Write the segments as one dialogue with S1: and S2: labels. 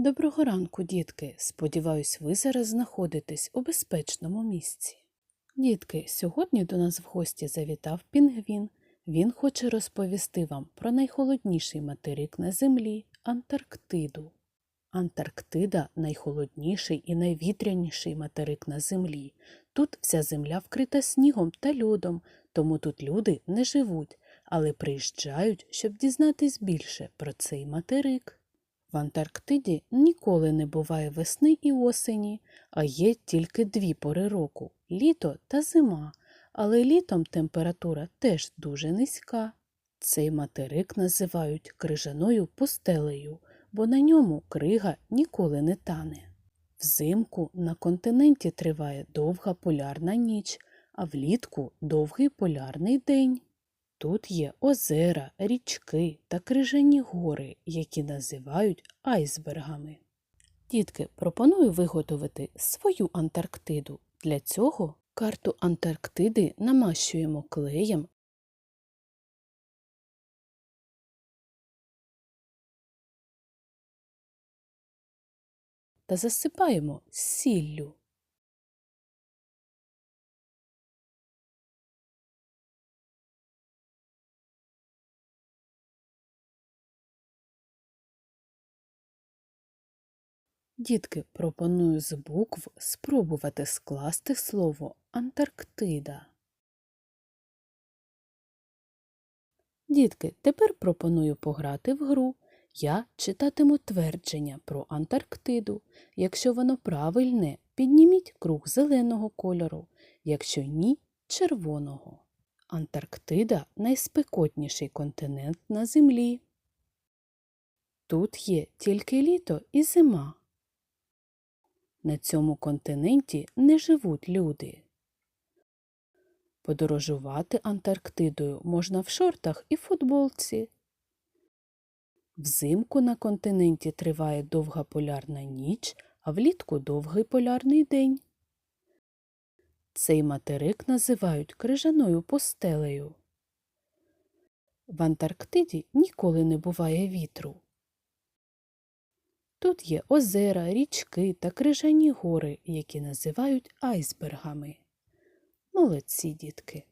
S1: Доброго ранку, дітки. Сподіваюсь, ви зараз знаходитесь у безпечному місці. Дітки, сьогодні до нас в гості завітав пінгвін. Він хоче розповісти вам про найхолодніший материк на землі Антарктиду. Антарктида найхолодніший і найвітряніший материк на землі. Тут вся земля вкрита снігом та льодом, тому тут люди не живуть, але приїжджають, щоб дізнатись більше про цей материк. В Антарктиді ніколи не буває весни і осені, а є тільки дві пори року літо та зима, але літом температура теж дуже низька. Цей материк називають крижаною пустелею, бо на ньому крига ніколи не тане. Взимку на континенті триває довга полярна ніч, а влітку довгий полярний день. Тут є озера, річки та крижані гори, які називають айсбергами. Дітки, пропоную виготовити свою Антарктиду. Для цього карту Антарктиди намащуємо клеєм та засипаємо сіллю. Дітки, пропоную з букв спробувати скласти слово Антарктида. Дітки, тепер пропоную пограти в гру. Я читатиму твердження про Антарктиду. Якщо воно правильне, підніміть круг зеленого кольору, якщо ні червоного. Антарктида найспекотніший континент на Землі. Тут є тільки літо і зима. На цьому континенті не живуть люди. Подорожувати Антарктидою можна в шортах і футболці. Взимку на континенті триває довга полярна ніч, а влітку довгий полярний день. Цей материк називають крижаною постелею. В Антарктиді ніколи не буває вітру. Тут є озера, річки та крижані гори, які називають айсбергами. Молодці, дітки.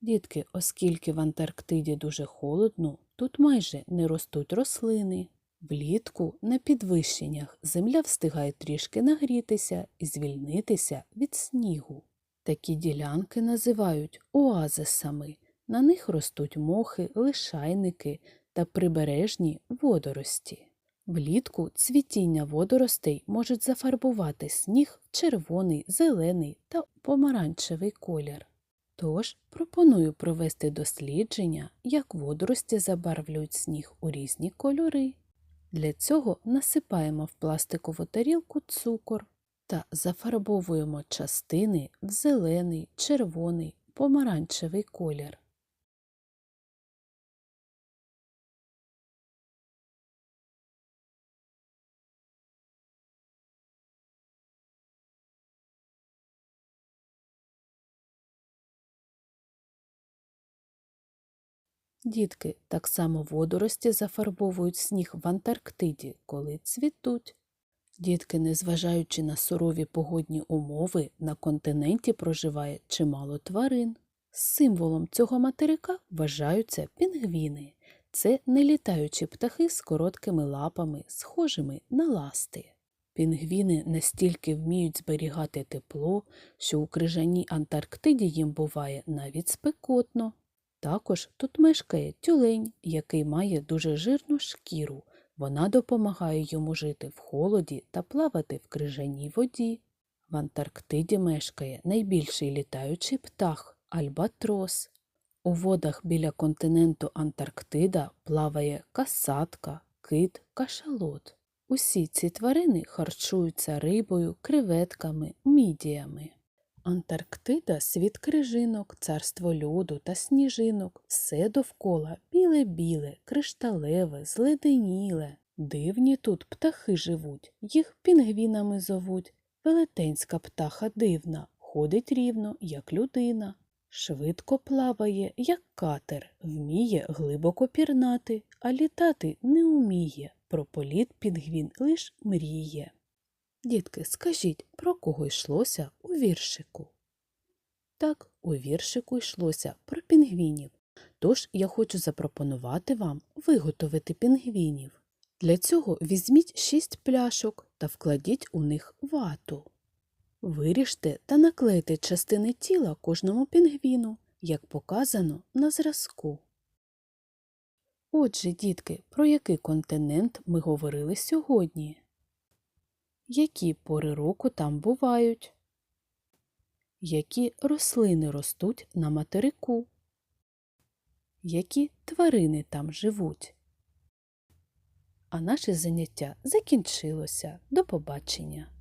S1: Дітки, оскільки в Антарктиді дуже холодно, тут майже не ростуть рослини. Влітку на підвищеннях земля встигає трішки нагрітися і звільнитися від снігу. Такі ділянки називають оазисами. На них ростуть мохи, лишайники та прибережні водорості. Влітку цвітіння водоростей можуть зафарбувати сніг в червоний, зелений та помаранчевий колір. Тож пропоную провести дослідження, як водорості забарвлюють сніг у різні кольори. Для цього насипаємо в пластикову тарілку цукор та зафарбовуємо частини в зелений, червоний, помаранчевий колір. Дітки, так само водорості зафарбовують сніг в Антарктиді, коли цвітуть. Дітки, незважаючи на сурові погодні умови, на континенті проживає чимало тварин. Символом цього материка вважаються пінгвіни. Це нелітаючі птахи з короткими лапами, схожими на ласти. Пінгвіни настільки вміють зберігати тепло, що у крижаній Антарктиді їм буває навіть спекотно. Також тут мешкає тюлень, який має дуже жирну шкіру. Вона допомагає йому жити в холоді та плавати в крижаній воді. В Антарктиді мешкає найбільший літаючий птах альбатрос. У водах біля континенту Антарктида плаває касатка, кит, кашалот. Усі ці тварини харчуються рибою, креветками, мідіями. Антарктида світ крижинок, царство льоду та сніжинок, все довкола біле-біле, кришталеве, зледеніле. Дивні тут птахи живуть, їх пінгвінами зовуть. Велетенська птаха дивна, ходить рівно, як людина. Швидко плаває, як катер, вміє глибоко пірнати, а літати не уміє. про політ пінгвін лиш мріє. Дітки, скажіть, про кого йшлося віршику? Так, у віршику йшлося про пінгвінів. Тож я хочу запропонувати вам виготовити пінгвінів. Для цього візьміть шість пляшок та вкладіть у них вату. Виріжте та наклейте частини тіла кожному пінгвіну, як показано на зразку. Отже, дітки, про який континент ми говорили сьогодні? Які пори року там бувають? Які рослини ростуть на материку? Які тварини там живуть? А наше заняття закінчилося. До побачення!